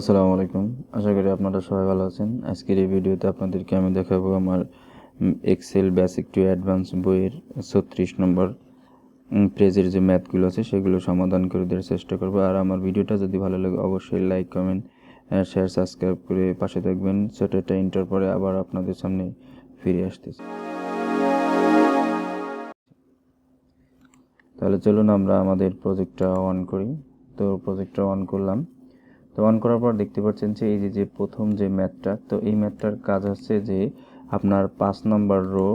আসসালামু আলাইকুম। আশা করি আপনারা সবাই ভালো আছেন। আজকের এই ভিডিওতে আপনাদেরকে আমি দেখাবো আমার এক্সেল বেসিক টু অ্যাডভান্স বইয়ের ছত্রিশ নম্বর পেজের যে ম্যাথগুলো আছে সেগুলো সমাধান করে দেওয়ার চেষ্টা করব। আর আমার ভিডিওটা যদি ভালো লাগে অবশ্যই লাইক, কমেন্ট শেয়ার সাবস্ক্রাইব করে পাশে থাকবেন। একটা ইন্টার পরে আবার আপনাদের সামনে ফিরে আসতেছি। তাহলে চলুন আমরা আমাদের প্রজেক্টটা অন করি। তো প্রজেক্টটা অন করলাম। তো অন করার পর দেখতে পাচ্ছেন যে এই যে যে প্রথম যে ম্যাথটা তো এই ম্যাথটার কাজ হচ্ছে যে আপনার পাঁচ নম্বর রো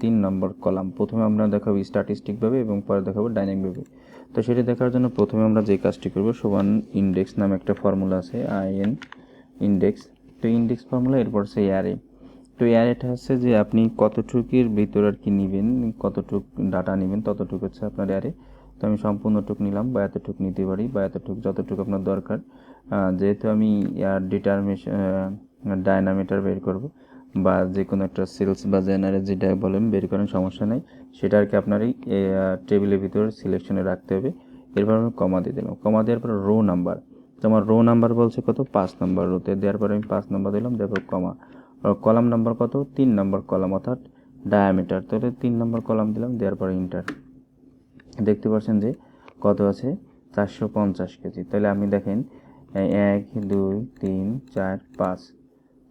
তিন নম্বর কলাম। প্রথমে আমরা দেখাবো স্ট্যাটিস্টিকভাবে এবং পরে দেখাবো ডাইনামিকভাবে তো সেটা দেখার জন্য প্রথমে আমরা যে কাজটি করব সমান ইন্ডেক্স নামে একটা ফর্মুলা আছে আই এন ইন্ডেক্স তো ইন্ডেক্স ফর্মুলা এরপর সেই অ্যারে তো অ্যারেটা হচ্ছে যে আপনি কতটুকুর ভিতর আর কি নেবেন, কতটুক ডাটা নেবেন, ততটুকু হচ্ছে আপনার অ্যারে তো আমি সম্পূর্ণটুক নিলাম বা এতটুক নিতে পারি বা এতটুক, যতটুকু আপনার দরকার। যেহেতু আমি ইয়ার ডিটারমেশন ডায়নামিটার বের করব বা যে কোনো একটা সেলস বা জেনারেল যেটা বলেন বের করেন, সমস্যা নেই। সেটা আর কি আপনার এই টেবিলের ভিতর সিলেকশনে রাখতে হবে। এরপর আমি কমা দিয়ে দিলাম। কমা দেওয়ার পর রো নাম্বার তো আমার রো নাম্বার বলছে কত? পাঁচ নাম্বার রোতে দেওয়ার পরে আমি পাঁচ নাম্বার দিলাম তারপর কমা আর কলাম নাম্বার কত? তিন নাম্বার কলাম, অর্থাৎ ডায়ামিটার তাহলে তিন নাম্বার কলাম দিলাম, দেওয়ার পরে ইন্টার দেখতে পাচ্ছেন যে কত আছে? চারশো পঞ্চাশ কেজি। তাহলে আমি দেখেন এক, দুই, তিন, চার, পাঁচ।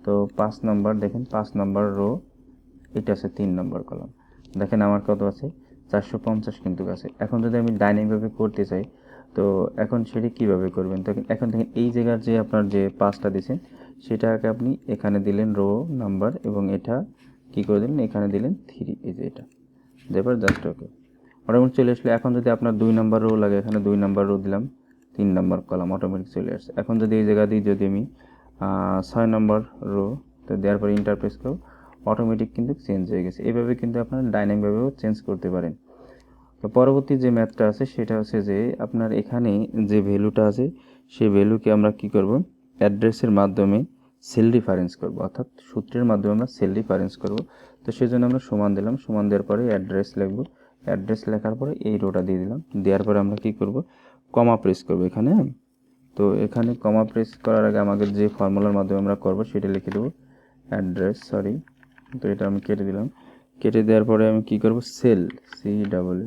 তো পাঁচ নম্বর, দেখেন পাঁচ নম্বর রো এটা আছে তিন নম্বর কলাম দেখেন আমার কত আছে? চারশো পঞ্চাশ কিন্তু আছে। এখন যদি আমি ডাইনিংভাবে করতে চাই, তো এখন সেটি কীভাবে করবেন? তো এখন দেখেন এই জায়গার যে আপনার যে পাঁচটা দিয়েছেন সেটাকে আপনি এখানে দিলেন রো নাম্বার এবং এটা কি করে দিলেন? এখানে দিলেন থ্রি এই যে এটা। দেবার জাস্ট ওকে মোটামুটি চলে আসলে। এখন যদি আপনার দুই নাম্বার রো লাগে, এখানে দুই নাম্বার রো দিলাম। তিন নম্বর কলাম অটোমেটিক চলে আসছে। এখন যদি এই জায়গা দিয়ে যদি আমি ছয় নম্বর রো তো দেওয়ার পরে ইন্টারপ্রেস করো অটোমেটিক কিন্তু চেঞ্জ হয়ে গেছে। এভাবে কিন্তু আপনার ডাইনামিকভাবেও চেঞ্জ করতে পারেন। তো পরবর্তী যে ম্যাথটা আছে, সেটা হচ্ছে যে আপনার এখানে যে ভ্যালুটা আছে, সেই ভ্যালুকে আমরা কি করব? অ্যাড্রেসের মাধ্যমে সেল ডিফারেন্স করব। অর্থাৎ সূত্রের মাধ্যমে আমরা সেল ডিফারেন্স করব। তো সেই জন্য আমরা সমান দিলাম। সমান দেওয়ার পরে অ্যাড্রেস লিখব। অ্যাড্রেস লেখার পরে এই রোটা দিয়ে দিলাম। দেওয়ার পরে আমরা কি করব? কমা প্রেস করব এখানে তো এখানে কমা প্রেস করার আগে আমাদের যে ফর্মুলার মাধ্যমে আমরা করব সেটা লিখে দেবো অ্যাড্রেস সরি তো এটা আমি কেটে দিলাম। কেটে দেওয়ার পরে আমি কি করব? সেল সি ডাবল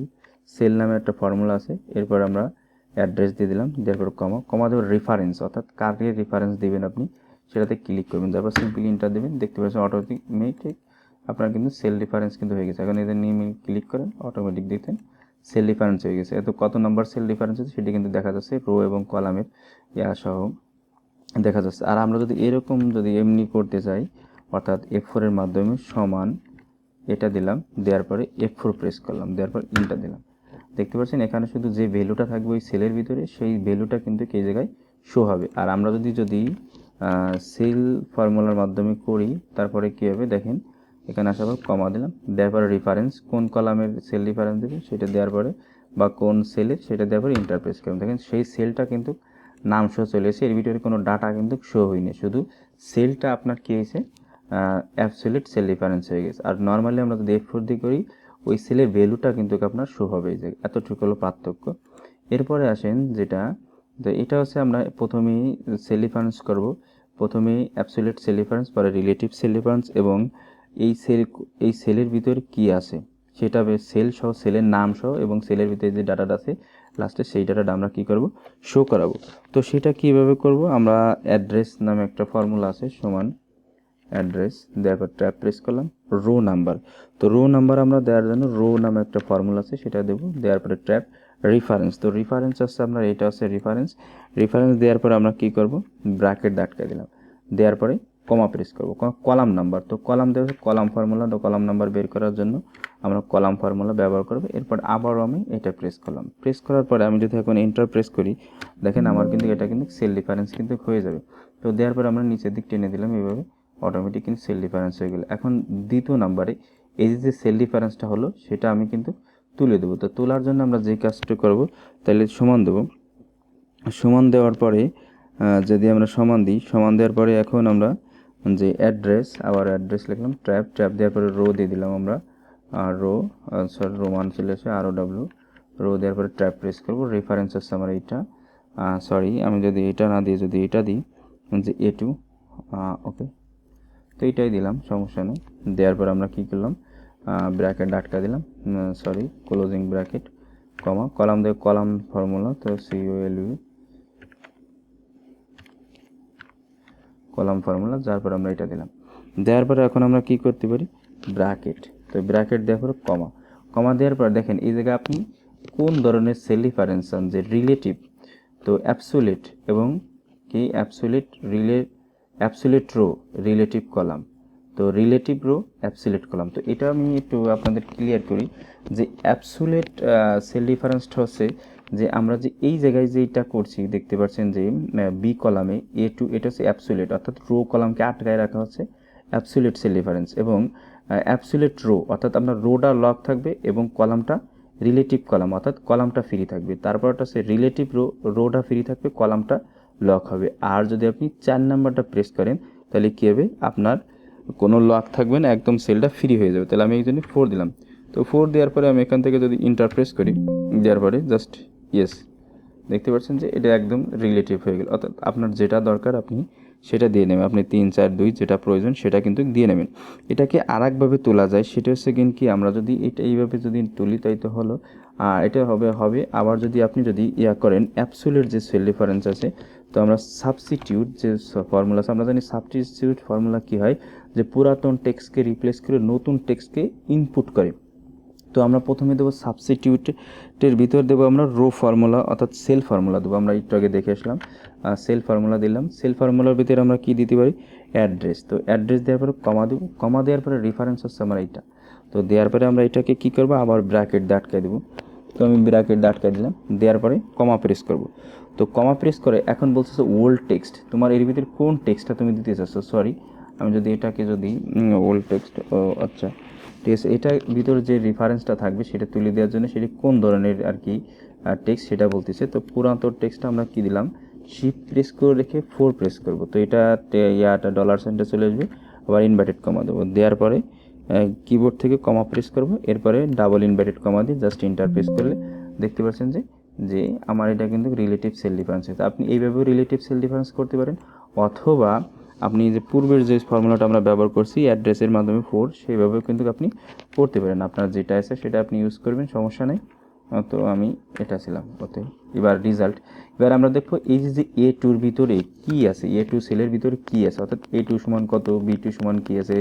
সেল নামে একটা ফর্মুলা আছে, এরপর আমরা অ্যাড্রেস দিয়ে দিলাম। দেওয়ার পর কমা কমা দেওয়ার রেফারেন্স অর্থাৎ কাকে রেফারেন্স দেবেন আপনি, সেটাতে ক্লিক করবেন। তারপর সিম্পলি ইন্টার দেবেন। দেখতে পাচ্ছেন অটোমেটিক আপনার কিন্তু সেল ডিফারেন্স কিন্তু হয়ে গেছে। এখন এদের নিয়ে ক্লিক করেন অটোমেটিক দিতেন সেল ডিফারেন্স হয়ে গেছে। এত কত নম্বর সেল ডিফারেন্স আছে সেটি কিন্তু দেখা যাচ্ছে রো এবং কলামের ইয়া সহ দেখা যাচ্ছে। আর আমরা যদি এরকম যদি এমনি করতে চাই অর্থাৎ এফ ফোরের মাধ্যমে সমান এটা দিলাম, দেওয়ার পরে এফ ফোর প্রেস করলাম, দেওয়ার পর ইনটা দিলাম। দেখতে পাচ্ছেন এখানে শুধু যে ভ্যালুটা থাকবে ওই সেলের ভিতরে, সেই ভ্যালুটা কিন্তু এই জায়গায় শো হবে। আর আমরা যদি যদি সেল ফর্মুলার মাধ্যমে করি, তারপরে কী হবে? দেখেন এখানে আসার পর কমা দিলাম। দেওয়ার পরে রেফারেন্স কোন কলামের সেল রেফারেন্স দেবে, সেটা দেওয়ার পরে, বা কোন সেলের সেটা দেওয়ার পরে ইন্টারপ্রেস করবেন দেখেন, সেই সেলটা কিন্তু নাম শো চলে এসে এর ভিতরে কোনো ডাটা কিন্তু শো হয়নি। শুধু সেলটা আপনার কী হয়েছে? অ্যাবসোলিট সেল রেফারেন্স হয়ে গেছে। আর নর্মালি আমরা যদি এফ দিয়ে করি, ওই সেলের ভ্যালুটা কিন্তু আপনার শো হবে যে, এতটুকু হলো পার্থক্য। এরপরে আসেন যেটা তো এটা হচ্ছে আমরা প্রথমেই সেল রেফারেন্স করব। প্রথমেই অ্যাবসোলিট সেল রেফারেন্স পরে রিলেটিভ সেল রেফারেন্স এবং এই সেল, এই সেলের ভিতরে কি আছে? সেটা সেল সহ, সেলের নাম সহ এবং সেলের ভিতরে যে ডাটাটা আছে, লাস্টে সেই ডাটাটা আমরা কি করব? শো করাবো। তো সেটা কীভাবে করব? আমরা অ্যাড্রেস নামে একটা ফর্মুলা আছে, সমান অ্যাড্রেস দেওয়ার ট্র্যাপ প্রেস করলাম রো নাম্বার তো রো নাম্বার আমরা দেওয়ার জন্য রো নামে একটা ফর্মুলা আছে, সেটা দেবো। দেওয়ার পরে ট্র্যাপ রেফারেন্স তো রেফারেন্স হচ্ছে আপনার, এটা হচ্ছে রেফারেন্স রেফারেন্স দেওয়ার পরে আমরা কি করব? ব্র্যাকেট দাটকে দিলাম। দেওয়ার পরে কমা প্রেস করব। কলাম নাম্বার তো কলাম দেবে কলাম ফর্মুলা তো কলাম নাম্বার বের করার জন্য আমরা কলাম ফর্মুলা ব্যবহার করব। এরপর আবারও আমি এটা প্রেস করলাম। প্রেস করার পরে আমি যদি এখন এন্টার প্রেস করি, দেখেন আমার কিন্তু এটা কিন্তু সেল ডিফারেন্স কিন্তু হয়ে যাবে। তো দেওয়ার পরে আমরা নিচের দিক টেনে দিলাম, এইভাবে অটোমেটিক কিন্তু সেল ডিফারেন্স হয়ে গেলো। এখন দ্বিতীয় নাম্বারে এই যে সেল ডিফারেন্সটা হলো, সেটা আমি কিন্তু তুলে দেবো। তো তোলার জন্য আমরা যে কাজটা করব, তাহলে সমান দেবো। সমান দেওয়ার পরে যদি আমরা সমান দিই, সমান দেওয়ার পরে এখন আমরা যে অ্যাড্রেস আবার অ্যাড্রেস লিখলাম ট্র্যাপ ট্র্যাপ দেওয়ার পরে রো দিয়ে দিলাম আমরা। আর রো সরি রো মান চলে আসে আরও ডাব্লু রো দেওয়ার পরে ট্র্যাপ প্রেস করব রেফারেন্স হচ্ছে আমার এইটা। সরি আমি যদি এটা না দিয়ে, যদি এটা দিই, যে এ টু ওকে তো এইটাই দিলাম, সমস্যা নেই। দেওয়ার পর আমরা কী করলাম ব্র্যাকেট আটকা দিলাম sorry closing bracket comma column দেব কলাম ফর্মুলা তো C O L U column formula, যার পর আমরা এটা দিলাম। দেওয়ার পরে এখন আমরা কি করতে পারি? ব্র্যাকেট। তো ব্র্যাকেট দেওয়ার পরে কমা। কমা দেওয়ার পর দেখেন, এই জায়গায় আপনি কোন ধরনের সেল ডিফারেন্স যে রিলেটিভ তো অ্যাবসোলিট এবং কি? অ্যাবসোলিট রিলে অ্যাবসোলিট রো রিলেটিভ কলাম তো রিলেটিভ রো অ্যাবসোলিট কলাম তো এটা আমি একটু আপনাদের ক্লিয়ার করি যে অ্যাবসোলিট সেল ডিফারেন্সটা হচ্ছে যে আমরা যে এই জায়গায় যে এটা করছি, দেখতে পাচ্ছেন যে বি কলামে এ টু এটা হচ্ছে অ্যাবসোলিট অর্থাৎ রো কলামকে আটকায় রাখা হচ্ছে অ্যাবসোলিট সেল ডিফারেন্স এবং অ্যাবসোলিট রো অর্থাৎ আপনার রোটা লক থাকবে এবং কলামটা রিলেটিভ কলাম অর্থাৎ কলামটা ফ্রি থাকবে। তারপরটা হচ্ছে রিলেটিভ রো রোটা ফ্রি থাকবে কলামটা লক হবে। আর যদি আপনি চার নাম্বারটা প্রেস করেন, তাহলে কী হবে? আপনার কোনো লক থাকবে না, একদম সেলটা ফ্রি হয়ে যাবে। তাহলে আমি এই জন্য ফোর দিলাম। তো ফোর দেওয়ার পরে আমি এখান থেকে যদি ইন্টারপ্রেস করি, দেওয়ার পরে জাস্ট ইয়েস দেখতে পাচ্ছেন যে এটা একদম রিলেটিভ হয়ে গেল। অর্থাৎ আপনার যেটা দরকার আপনি সেটা দিয়ে নেবেন। আপনি তিন, চার, দুই যেটা প্রয়োজন সেটা কিন্তু দিয়ে নেবেন। এটাকে আর একভাবে তোলা যায়, সেটা হচ্ছে কিন্তু কি আমরা যদি এটা এইভাবে যদি তুলি তাই তো হলো। আর এটা হবে হবে আবার যদি আপনি যদি ইয়া করেন অ্যাপসুলের যে সেল ডিফারেন্স আছে, তো আমরা সাবস্টিটিউট যে ফর্মুলা আছে, আমরা জানি সাবস্টিটিউট ফর্মুলা কী হয়? যে পুরাতন টেক্সটকে রিপ্লেস করে নতুন টেক্সটকে ইনপুট করে। তো আমরা প্রথমে দেবো সাবস্টিটিউটের ভিতর দেবো আমরা রো ফর্মুলা অর্থাৎ সেল ফর্মুলা দেবো। আমরা একটু আগে দেখে আসলাম সেল ফর্মুলা দিলাম। সেল ফর্মুলার ভিতরে আমরা কি দিতে পারি? অ্যাড্রেস তো অ্যাড্রেস দেওয়ার পরে কমা দেবো। কমা দেওয়ার পরে রেফারেন্স হচ্ছে আমার এইটা। তো দেওয়ার পরে আমরা এটাকে কী করব? আবার ব্র্যাকেট দিয়ে আটকাই দেবো। তো আমি ব্র্যাকেট দিয়ে আটকাই দিলাম। দেওয়ার পরে কমা প্রেস করব। তো কমা প্রেস করে এখন বলতেছে ওল্ড টেক্সট তোমার এর ভিতরে কোন টেক্সটটা তুমি দিতে চাচ্ছ? সরি আমি যদি এটাকে যদি ওল্ড টেক্সট আচ্ছা। ঠিক আছে, এটার ভিতরে যে রেফারেন্সটা থাকবে সেটা তুলে দেওয়ার জন্য সেটি কোন ধরনের আর কি টেক্সট সেটা বলতেছে। তো পুরাতন টেক্সটটা আমরা কি দিলাম? শিপ প্রেস করে রেখে ফোর প্রেস করব। তো এটা ইয়াটা ডলার সেন্টে চলে আসবে, আবার ইনভার্টেড কমা দেবো। দেওয়ার পরে কিবোর্ড থেকে কমা প্রেস করব, এরপরে ডাবল ইনভার্টেড কমা দিয়ে জাস্ট ইন্টার প্রেস করলে দেখতে পাচ্ছেন যে যে আমার এটা কিন্তু রিলেটিভ সেল ডিফারেন্স হয়েছে আপনি এইভাবেও রিলেটিভ সেল ডিফারেন্স করতে পারেন, অথবা আপনি যে পূর্বের যে ফর্মুলাটা আমরা ব্যবহার করছি, অ্যাড্রেসের মাধ্যমে ফোর সেইভাবেও কিন্তু আপনি করতে পারেন। আপনার যেটা আছে সেটা আপনি ইউজ করবেন, সমস্যা নেই। তো আমি এটা ছিলাম ওতে এবার রেজাল্ট এবার আমরা দেখব এই যে এ টুর ভিতরে কি আছে এ টু সেলের ভিতরে কি আছে, অর্থাৎ এ টু সমান কত বি টু সমান কি আছে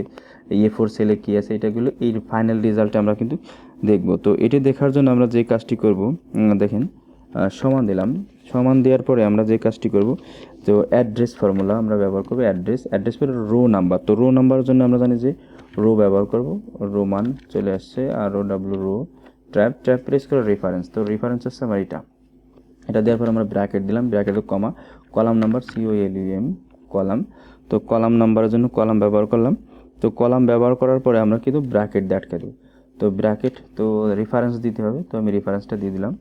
এ ফোর সেলে কি আছে এটাগুলো এই ফাইনাল রেজাল্টে আমরা কিন্তু দেখব। তো এটি দেখার জন্য আমরা যে কাজটি করব দেখেন সমান দিলাম। সমান দেওয়ার পরে আমরা যে কাজটি করব, তো অ্যাড্রেস ফর্মুলা আমরা ব্যবহার করব, অ্যাড্রেস। অ্যাড্রেস পরে রো নাম্বার তো রো নাম্বারের জন্য আমরা জানি যে রো ব্যবহার করব। রো মান চলে আসছে R O W row trap trap press করে রেফারেন্স তো রেফারেন্স হচ্ছে আমার এটা। এটা দেওয়ার পরে আমরা ব্র্যাকেট দিলাম। ব্র্যাকেটে comma column number C O L U M column তো কলাম নাম্বারের জন্য কলাম ব্যবহার করলাম। তো কলাম ব্যবহার করার পরে আমরা কিন্তু ব্র্যাকেট দিয়ে আটকে দেবো তো ব্র্যাকেট তো রেফারেন্স দিতে হবে। তো আমি রেফারেন্সটা দিয়ে দিলাম।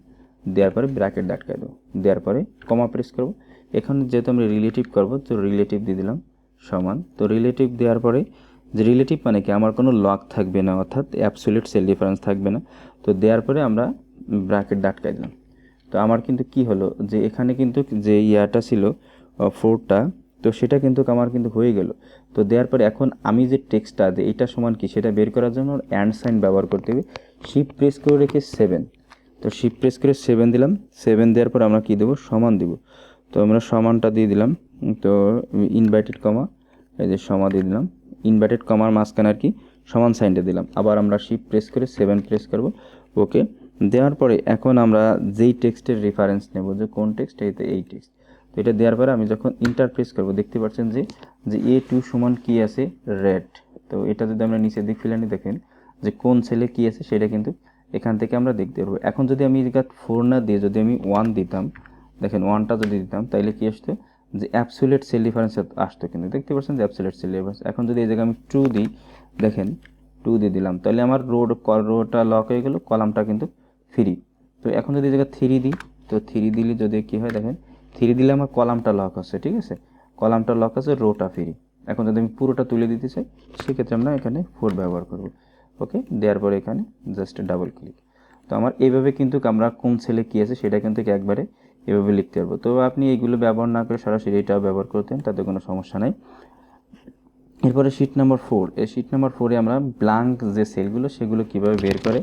দেওয়ার পরে ব্র্যাকেট দিয়ে আটকে দেবো। দেওয়ার পরে কমা প্রেস করব। এখানে যেহেতু আমরা রিলেটিভ করব, তো রিলেটিভ দিয়ে দিলাম সমান। তো রিলেটিভ দেওয়ার পরে যে রিলেটিভ মানে কি? আমার কোনো লক থাকবে না, অর্থাৎ অ্যাবসোলিউট সেল ডিফারেন্স থাকবে না। তো দেওয়ার পরে আমরা ব্র্যাকেট ডাটকাই দিলাম। তো আমার কিন্তু কি হলো? যে এখানে কিন্তু যে ইয়াটা ছিল ফোরটা তো সেটা কিন্তু আমার কিন্তু হয়ে গেল। তো দেওয়ার পরে এখন আমি যে টেক্সটটা যে এটা সমান কি? সেটা বের করার জন্য অ্যান্ড সাইন ব্যবহার করতে হবে। শিপ প্রেস করে রেখে সেভেন তো শিপ প্রেস করে সেভেন দিলাম। সেভেন দেওয়ার পর আমরা কী দেবো? সমান দিব। তো আমরা সমানটা দিয়ে দিলাম। তো ইনভাইটেড কমা এই যে সমা দিয়ে দিলাম। ইনভার্টেড কমার মাঝখানে আর কি সমান সাইনটা দিলাম। আবার আমরা শিপ প্রেস করে সেভেন প্রেস করব। ওকে দেওয়ার পরে এখন আমরা যেই টেক্সটের রেফারেন্স নেব, যে কোন টেক্সট এইতে এই টেক্সট তো এটা দেওয়ার পরে আমি যখন ইন্টার প্রেস করব, দেখতে পাচ্ছেন যে যে এ টু সমান কী আছে? রেড তো এটা যদি আমরা নিচের দিক ফিলানি দেখেন যে কোন সেলে কী আছে, সেটা কিন্তু এখান থেকে আমরা দেখতে পারব। এখন যদি আমি ফোর না দিয়ে যদি আমি ওয়ান দিতাম, দেখেন ওয়ানটা যদি দিতাম, তাইলে কী আসতো? যে অ্যাবসুলেট সেল ডিফারেন্স আসতো কিন্তু। দেখতে পাচ্ছেন যে অ্যাবসুলেট সেল ডিফারেন্স এখন যদি এই জায়গায় আমি টু দিই, দেখেন টু দিয়ে দিলাম তাহলে আমার রোড রোটা লক হয়ে গেলো কলামটা কিন্তু থ্রি তো এখন যদি এই জায়গায় থ্রি দিই, তো থ্রি দিলে যদি কী হয়, দেখেন থ্রি দিলে আমার কলামটা লক আছে, ঠিক আছে? কলামটা লক আছে রোটা ফ্রি এখন যদি আমি পুরোটা তুলে দিতে চাই, সেক্ষেত্রে আমরা এখানে ফোর ব্যবহার করব। ওকে, দেওয়ার পরে এখানে জাস্ট ডাবল ক্লিক তো আমার এইভাবে কিন্তু আমরা কোন ছেলে কী আছে সেটা কিন্তু একবারে এভাবে লিখতে পারব। তো আপনি এইগুলো ব্যবহার না করে সরাসরি এটাও ব্যবহার করতেন, তাতে কোনো সমস্যা নাই। এরপরে শিট নাম্বার ফোর এই শিট নাম্বার ফোরে আমরা ব্লাঙ্ক যে সেলগুলো সেগুলো কীভাবে বের করে,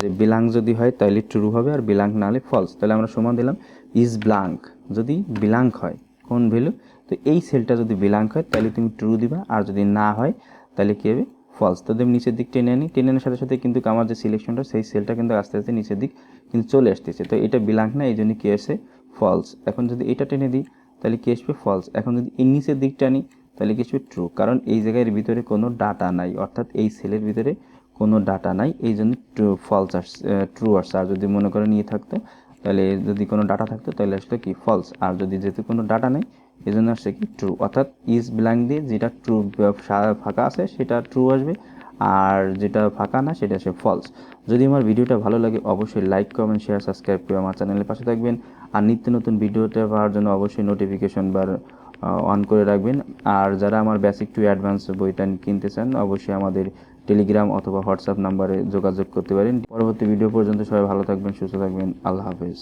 যে ব্লাঙ্ক যদি হয় তাহলে ট্রু হবে আর ব্লাঙ্ক না হলে ফলস তাহলে আমরা সমান দিলাম ইজ ব্লাঙ্ক যদি ব্লাঙ্ক হয়, কোন ভ্যালু তো এই সেলটা যদি ব্লাঙ্ক হয় তাহলে তুমি ট্রু দিবা, আর যদি না হয় তাহলে কী হবে? ফলস তো তুমি নিচের দিক টেনে আনি। টেনে আনার সাথে সাথে কিন্তু আমার যে সিলেকশনটা সেই সেলটা কিন্তু আস্তে আস্তে নিচের দিক কিন্তু চলে আসতেছে। তো এটা ব্লাঙ্ক না এই জন্য কী আসে ফলস এখন যদি এটা টেনে দিই, তাহলে কী আসবে? ফলস এখন যদি এই নিচের দিকটা আনি, তাহলে কিছু ট্রু কারণ এই জায়গার ভিতরে কোনো ডাটা নাই, অর্থাৎ এই সেলের ভিতরে কোনো ডাটা নাই এই জন্য ট্রু ফলস আসছে ট্রু আসছে আর যদি মনে করে নিয়ে থাকতো, তাহলে যদি কোনো ডাটা থাকতো, তাহলে আসলে কি? ফলস আর যদি যেহেতু কোনো ডাটা নেই এই জন্য আসছে কি ট্রু অর্থাৎ ইজ ব্ল্যাঙ্ক দিয়ে যেটা ট্রু ফাঁকা আছে সেটা ট্রু আসবে, আর যেটা ফাঁকা না সেটা আসে ফলস যদি আমার ভিডিওটা ভালো লাগে, অবশ্যই লাইক কমেন্ট শেয়ার সাবস্ক্রাইব করে আমার চ্যানেলের পাশে থাকবেন। আর নিত্য নতুন ভিডিওটা পাওয়ার জন্য অবশ্যই নোটিফিকেশন বার অন করে রাখবেন। আর যারা আমার বেসিক টু অ্যাডভান্স বইটা কিনতে চান, অবশ্যই আমাদের টেলিগ্রাম অথবা হোয়াটসঅ্যাপ নাম্বারে যোগাযোগ করতে পারেন। পরবর্তী ভিডিও পর্যন্ত সবাই ভালো থাকবেন, সুস্থ থাকবেন। আল্লাহ হাফেজ।